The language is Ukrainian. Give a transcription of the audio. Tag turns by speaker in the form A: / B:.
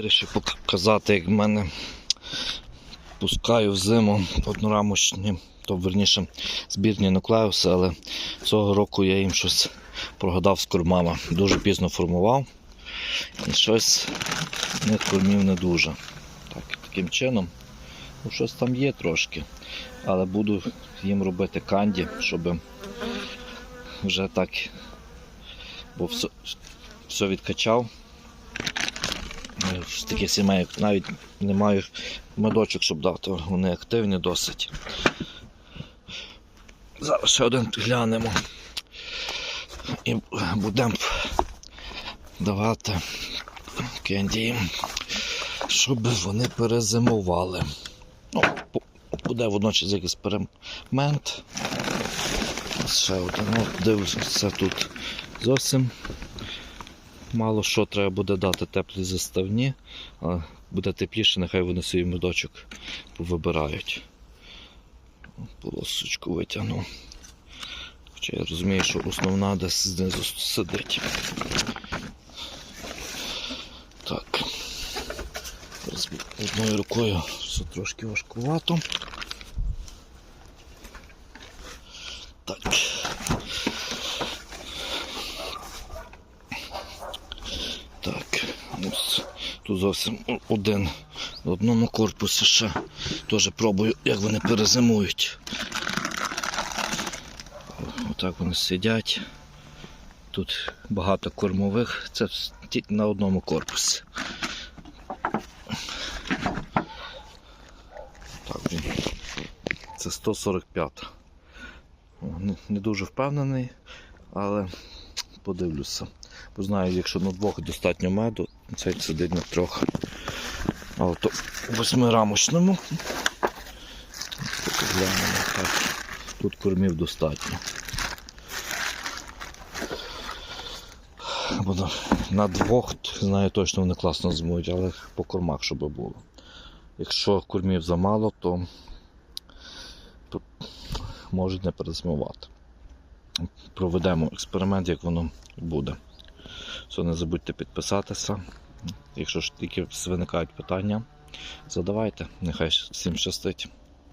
A: Вирішив показати, як в мене пускаю в зиму однорамочні, то верніше збірні нуклеуси, але цього року я їм щось прогадав з кормами. Дуже пізно формував. І щось них кормів не дуже. Так, таким чином, ну, щось там є трошки. Але буду їм робити канді, щоб вже так, бо все, все відкачав. З таких сімей навіть не маю медочок, щоб дати. Вони активні досить. Зараз ще один глянемо. І будемо давати кенді щоб вони перезимували. Ну, буде водночас як експеримент. Ще один. Дивлюся, це тут зовсім мало що треба буде дати теплі заставні. А буде тепліше, нехай вони свій медочок повибирають. Полосочку витягну. Хоча я розумію, що основна десь знизу сидить. Так. Одною рукою все трошки важкувато. Так. Так, ось тут зовсім один в одному корпусі ще теж пробую, як вони перезимують. Отак вони сидять. Тут багато кормових, це на одному корпусі. Так, це 145. Не, не дуже впевнений, але подивлюся. Бо знаю, якщо на двох достатньо меду, цей сидить на трьох. А от у восьмирамочному. Так. Тут кормів достатньо. Бо на, двох знаю точно вони класно зимують, але по кормах, щоб було. Якщо кормів замало, то, то можуть не перезимувати. Проведемо експеримент, як воно буде. Все, не забудьте підписатися. Якщо ж тільки виникають питання, задавайте. Нехай всім щастить.